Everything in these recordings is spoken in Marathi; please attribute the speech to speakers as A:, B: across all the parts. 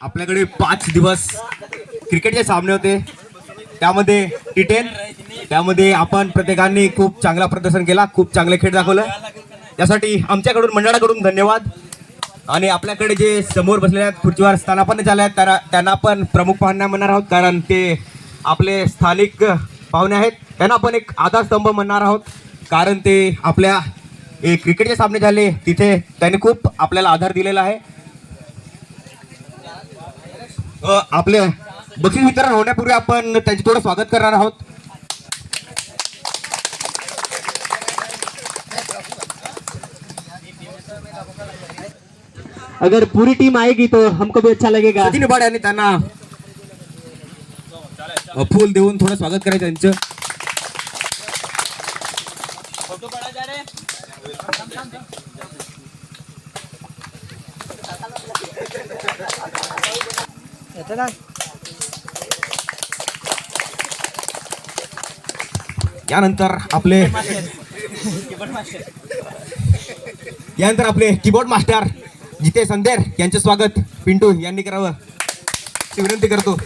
A: आपल्याकडे पाच दिवस क्रिकेटचे सामने होते. त्यामध्ये टी टेन त्यामध्ये आपण प्रत्येकाने खूप चांगला प्रदर्शन केला खूप चांगले खेळ दाखवलं. त्यासाठी आमच्याकडून मंडळाकडून धन्यवाद. आणि आपल्याकडे जे समोर बसलेले आहेत खुर्चीवर स्थानापन्न झाले आहेत त्यांना त्यांना पण प्रमुख पाहुण्या म्हणणार आहोत कारण ते आपले स्थानिक पाहुणे आहेत. त्यांना आपण एक आधारस्तंभ म्हणणार आहोत कारण ते आपल्या क्रिकेटचे सामने झाले तिथे त्यांनी खूप आपल्याला आधार दिलेला आहे. आपले बक्षीस वितरण होण्यापूर्वी आपण त्यांचे थोडं स्वागत करणार आहोत.
B: अगर पूरी टीम आएगी तो हमको भी अच्छा लगेगा.
A: सचिन निबाड यांनी त्यांना फूल देऊन थोडं स्वागत करायचं त्यांचं. यानंतर आपले यानंतर आपले कीबोर्ड मास्टर जिते संदेर यांचे स्वागत. पिंटू यांनी करावं. विनंती करतो.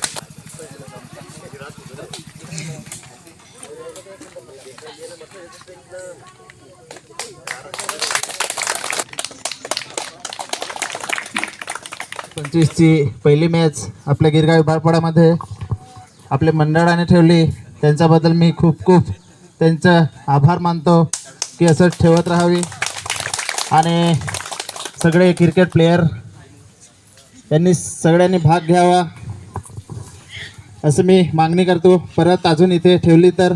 C: पंचवीसची पहिली मॅच आपल्या गिरगाव बारपाडामध्ये. आपले मंडळाने ठेवली. त्यांच्याबद्दल मी खूप खूप त्यांचं आभार मानतो की असंच ठेवत राहावी. आणि सगळे क्रिकेट प्लेयर यांनी सगळ्यांनी भाग घ्यावा. असं मी मागणी करतो. परत अजून इथे ठेवली तर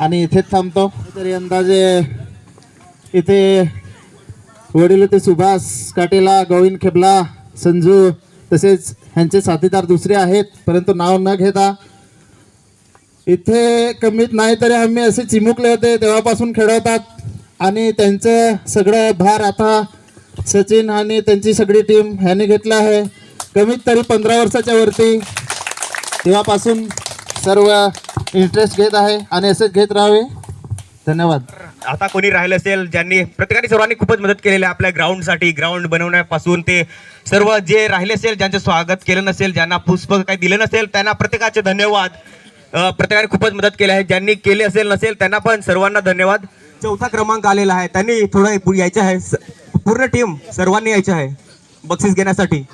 C: आणि इथेच थांबतो. तरी अंदाजे इथे वडील होते सुभाष काटेला गोविंद खेबला संजू तसेच ह्यांचे साथीदार दुसरे आहेत परंतु नाव न घेता. इथे कमीत नाही तरी आम्ही असे चिमुकले होते तेव्हापासून खेळवतात. आणि त्यांचं सगळं भार आता सचिन आणि त्यांची सगळी टीम ह्यांनी घेतलं आहे. कमीत तरी पंधरा वर्षाच्या वरती तेव्हापासून सर्व इंटरेस्ट घेत आहे. आणि असेच घेत राहावे. धन्यवाद.
A: आता कोणी राहिलं असेल ज्यांनी प्रत्येकाने सर्वांनी खूपच मदत केलेली आहे आपल्या ग्राउंडसाठी ग्राउंड बनवण्यापासून ते सर्व जे राहिले असेल ज्यांचं स्वागत केलं नसेल ज्यांना पुष्प काही दिलं नसेल त्यांना प्रत्येकाचे धन्यवाद. प्रत्येकाने खूपच मदत केली आहे. ज्यांनी केले असेल नसेल त्यांना पण सर्वांना धन्यवाद. चौथा क्रमांक आलेला आहे. त्यांनी थोडं यायचं आहे. स- पूर्ण टीम सर्वांनी यायचं आहे. बक्षीस घेण्यासाठी.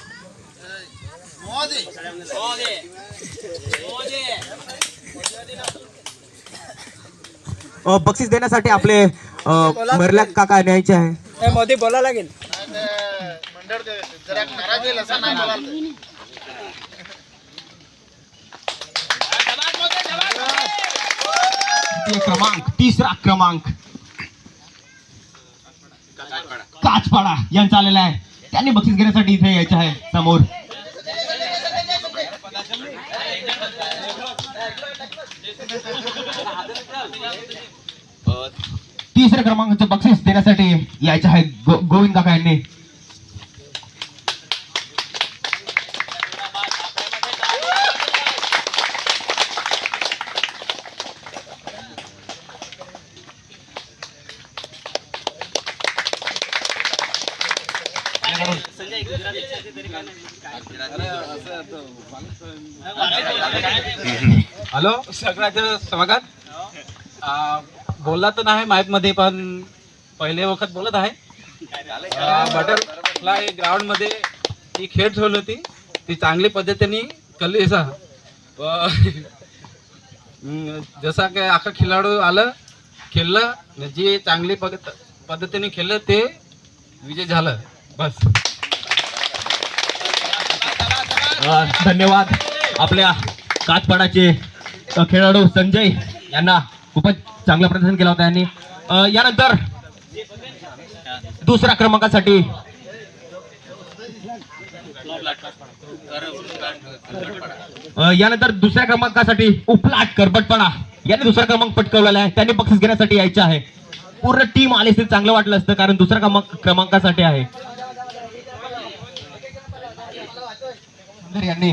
A: बक्षीस देण्यासाठी आपले अं, मरल्या काका न्यायचे आहे.
D: मोदी बोला लागेल.
A: क्रमांक तिसरा क्रमांक. काचपाडा यांचा आलेला आहे. त्यांनी बक्षीस घेण्यासाठी इथे यायचं आहे समोर. तिसऱ्या क्रमांकाचं बक्षीस देण्यासाठी यायचं आहे गो- गोविंद काका यांनी.
E: हॅलो सगळ्याचं स्वागत. आ, बोलला तर नाही माहीत मध्ये पण पहिले वखत बोलत आहे. बटरफ्लाय ग्राउंडमध्ये ती खेळ ठेवली होती. ती चांगली पद्धतीने कल्ली जसा काय अख्खा खेळाडू आलं खेळलं जे चांगली पद्धत पद्धतीने खेळलं ते विजय झालं. बस.
A: धन्यवाद. आपल्या काचपाडाचे अ, खेळाडू संजय यांना खूपच चांगलं प्रदर्शन केलं होतं यांनी. यानंतर दुसऱ्या क्रमांकासाठी यानंतर दुसऱ्या क्रमांकासाठी उपलाट करपटपणा. यांनी दुसरा क्रमांक पटकवलेला आहे. त्यांनी बक्षीस घेण्यासाठी यायचे आहे. पूर्ण टीम आली असते चांगलं वाटलं असतं कारण दुसऱ्या क्रमांक क्रमांकासाठी आहे. यांनी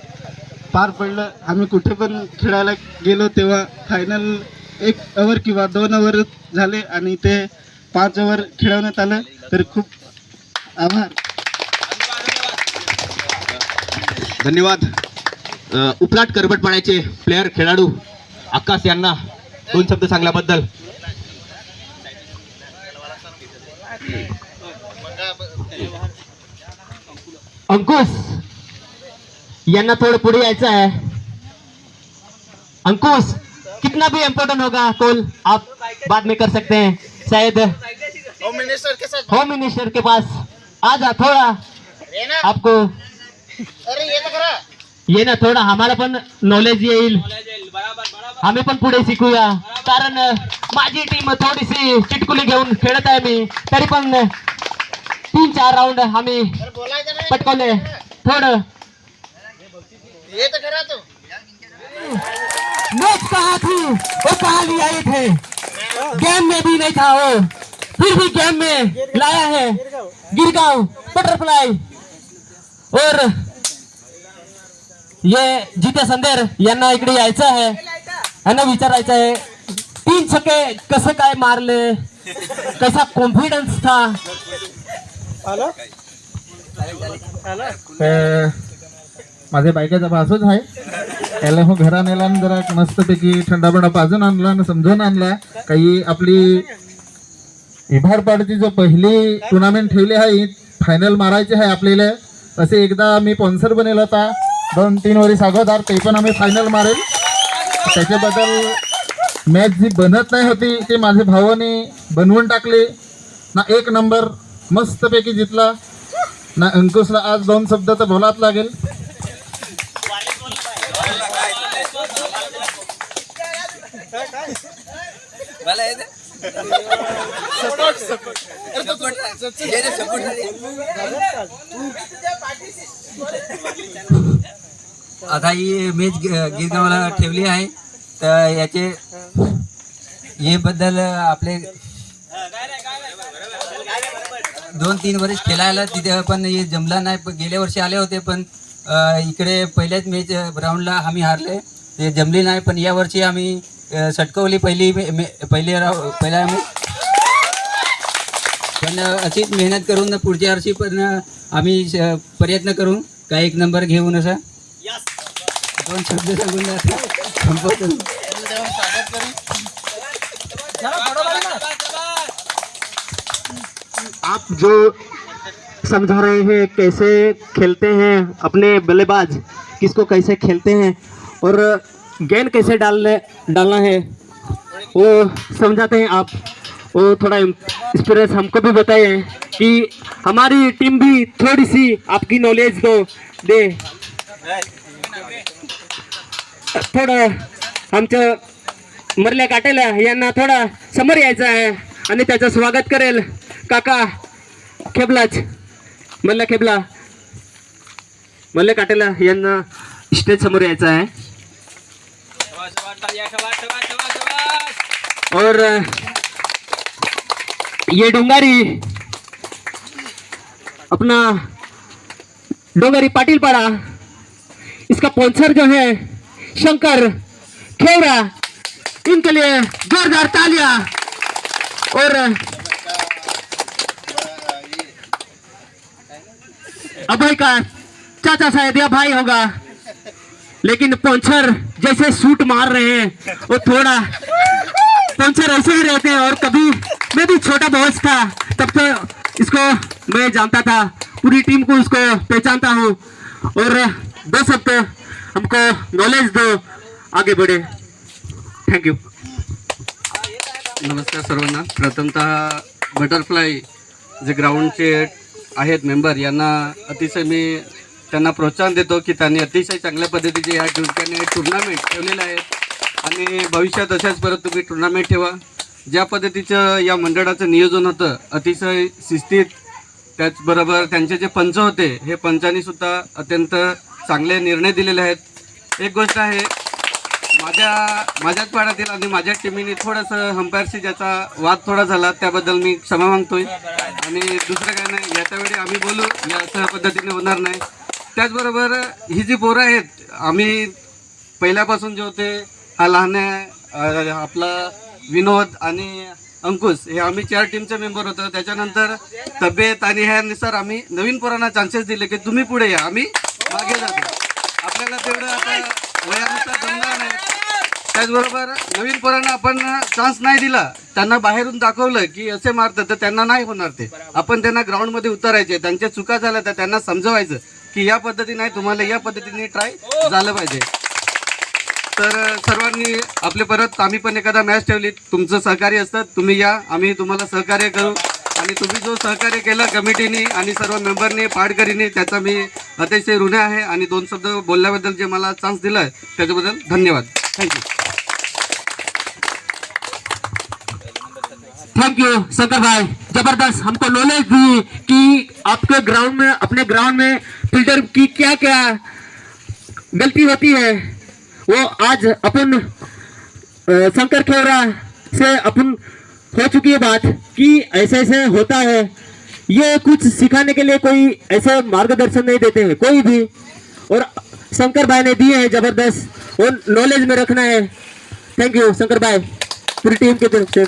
D: पार पडलं. आम्ही कुठे पण खेळायला गेलो तेव्हा फायनल एक ओव्हर किंवा दोन ओव्हर झाले आणि ते पाच ओव्हर खेळवण्यात आलं. तर खूप आभार.
A: धन्यवाद. अ, उपलाट करबटपाड्याचे प्लेयर खेळाडू आकाश यांना दोन शब्द सांगल्याबद्दल.
B: अंकुश. यांना थोडं पुढे यायचं आहे. अंकुश कितना भी इम्पोर्टेंट होगा कॉल आप बाद में कर सकते. हैं शायद होम मिनिस्टर के पास आ जा थोड़ा. आपको ये ना थोडा आम्हाला पण नॉलेज येईल. आम्ही पण पुढे शिकूया. कारण माझी टीम थोडीशी चिटकुली घेऊन खेळत आहे मी. तरी पण तीन चार राऊंड आम्ही पटकवले. थोडं मैच कहा थी? वो कहा लिया ये थे? गेम में भी नहीं था वो। फिर भी गेम में लाया है। गिरगांव बटरफ्लाई। और ये जिते संदेर यांना इकडे यायचं आहे. यांना विचारायचं आहे तीन छक्के कसं काय मारले? कसा कॉन्फिडन्स था?
C: तर माझ्या बायकाचा भासच आहे. त्याला हो घरा नेला आणि जरा मस्तपैकी थंडापणा पाजून आणला आणि समजून आणला. काही आपली इभारपाडची जो पहिली टुर्नामेंट ठेवली आहे फायनल मारायची आहे आपल्याला असे एकदा मी स्पॉन्सर बनेल होता. दोन तीन वर्ष अगोदर ते पण आम्ही फायनल मारेल. त्याच्याबद्दल मॅच जी बनत नाही होती ती माझ्या भावाने बनवून टाकली. ना एक नंबर मस्तपैकी जितला ना अंकुशला आज दोन शब्द तर बोलाच लागेल.
F: आता ही मॅच गिरगावला ठेवली आहे. तर याचे हे बद्दल आपले दोन तीन वर्ष खेळायला तिथे पण हे जमला नाही. पण गेल्या वर्षी आले होते पण इकडे पहिल्याच मॅच ग्राउंडला आम्ही हारले. ते जमली नाही पण या वर्षी आम्ही सटकवली पहिली पहिली पहिला आम्ही पण अशीच मेहनत करून पुढच्या वर्षी पण आम्ही प्रयत्न करू. काय एक नंबर घेऊन असा. दोन शब्द सांगून आता संपवतो.
B: आप जो समझा रहे हैं कैसे खेलते हैं अपने बल्लेबाज किसको कैसे खेलते हैं और गेंद कैसे डालने डालना है? वो समझाते हैं आप। वो थोड़ा एक्सपीरियंस हमको भी बताइए कि हमारी टीम भी थोड़ी सी आपकी नॉलेज दो दे। थोडं आमचं मरल्या काटेला यांना थोडा समोर यायचं आहे आणि त्याचं स्वागत करेल काका खेबलाच मल्ल्या खेबला। मल्ले काटेला यांना स्टेज समोर यायचं आहे और ये डोंगारी, अपना डोंगारी पाटिल पाड़ा इसका स्पॉन्सर जो है, शंकर खेवरा, इनके लिए जोरदार तालियाँ। और अभय का चाचा शायद या भाई होगा, लेकिन पोंचर जैसे सूट मार रहे हैं, वो थोड़ा पोंचर ऐसे ही रहते हैं और कभी मैं भी छोटा बॉस था, तब तो इसको मैं जानता था, पूरी टीम को इसको पहचानता हूँ। और दो शब्द हमको नॉलेज दो, आगे बढ़े। थैंक यू
E: नमस्कार सर्वांना. प्रथमतः बटरफ्लाय जे ग्राउंडचे आहेत मेंबर यांना अतिशय मी त्यांना प्रोत्साहन देतो की त्यांनी अतिशय चांगल्या पद्धतीचे या ठिकाणी टुर्नामेंट ठेवलेले आहेत. आणि भविष्यात अशाच परत तुम्ही टुर्नामेंट ठेवा. ज्या पद्धतीचं या मंडळाचं नियोजन होतं अतिशय शिस्तीत त्याचबरोबर त्यांचे जे पंच होते हे पंचांनीसुद्धा अत्यंत चांगले निर्णय दिलेले आहेत. एक गोष्ट आहे माझ्या माझ्याच पाड्यातील आणि माझ्या टीमीने थोडंसं हंपायरशी ज्याचा वाद थोडा झाला त्याबद्दल मी क्षमा मागतोय. आणि दुसरं काय नाही याच्यावेळी आम्ही बोलू या अशा पद्धतीने होणार नाही. त्याचबरोबर ही जी पोरं आहेत आम्ही पहिल्यापासून जे होते हा लहान आहे, आपला विनोद आणि अंकुश हे आम्ही चार टीमचे मेंबर होतो. त्याच्यानंतर तब्येत आणि ह्यानुसार आम्ही नवीन पोरांना चान्सेस दिले की तुम्ही पुढे या. आम्ही मागे जातो. आपल्याला तेवढं आता वयानुसार जमणार नाही. त्याचबरोबर नवीन पोरांना आपण चान्स नाही दिला त्यांना बाहेरून दाखवलं की असे मारतात तर त्यांना नाही होणार ते. आपण त्यांना ग्राउंडमध्ये उतरायचे त्यांच्या चुका झाल्या तर त्यांना समजवायचं. की या पद्धतीने तुम्हाला या पद्धतीने ट्राय झालं पाहिजे. तर सर्वांनी आपले परत आम्ही पण एखादा मॅच ठेवली तुमचं सहकार्य असतं तुम्ही या आम्ही तुम्हाला सहकार्य करू. आणि तुम्ही जो सहकार्य केलं कमिटीने आणि सर्व मेंबरने पाडकरीने त्याचा मी अतिशय ऋण आहे. आणि दोन शब्द बोलल्याबद्दल जे मला चान्स दिला त्याच्याबद्दल धन्यवाद. थँक्यू
B: थैंक यू शंकर भाई। ज़बरदस्त। हमको नॉलेज दी कि आपके ग्राउंड में, अपने ग्राउंड में फ़िल्टर की क्या क्या गलती होती है, वो आज अपन शंकर खेवरा से अपन हो चुकी है बात कि ऐसे ऐसे होता है। ये कुछ सिखाने के लिए कोई ऐसे मार्गदर्शन नहीं देते हैं, कोई भी। और शंकर भाई ने दिए हैं ज़बरदस्त। और नॉलेज में रखना है। थैंक यू शंकर भाई। पूरी टीम के तरफ़ से।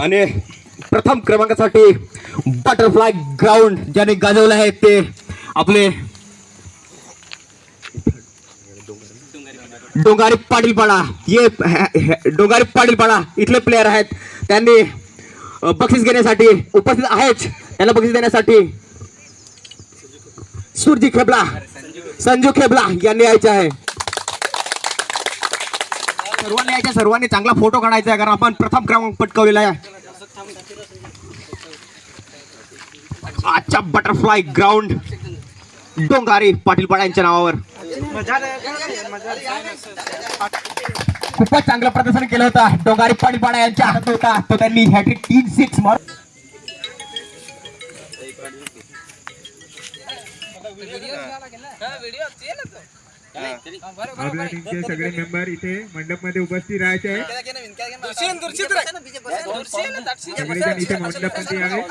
A: आणि प्रथम क्रमांकासाठी बटरफ्लाय ग्राउंड ज्याने गाजवलं आहे ते आपले डोंगारी पाटीलपाडा. ये डोंगारी पाटीलपाडा इथले प्लेयर आहेत. त्यांनी बक्षीस घेण्यासाठी उपस्थित आहेच त्यांना बक्षीस देण्यासाठी सुरजी खेबला संजू खेबला यांनी यायचे आहे. सर्वांनी याच्या सर्वांनी चांगला फोटो काढायचा आहे कारण आपण प्रथम क्रमांक पटकवलेला आहे. आजच्या बटरफ्लाय ग्राउंड डोंगारी पाटीलपाडा यांच्या नावावर. खूपच चांगलं प्रदर्शन केलं होतं. डोंगारी पाटीलपाडा यांच्या हातात होता. तो त्यांनी हॅट्रिक तीन सिक्स मार
G: आपल्या टीमचे सगळे मेंबर इथे मंडपमध्ये उपस्थित राहायचे आहेत सगळेजण इथे मंडपमध्ये यावे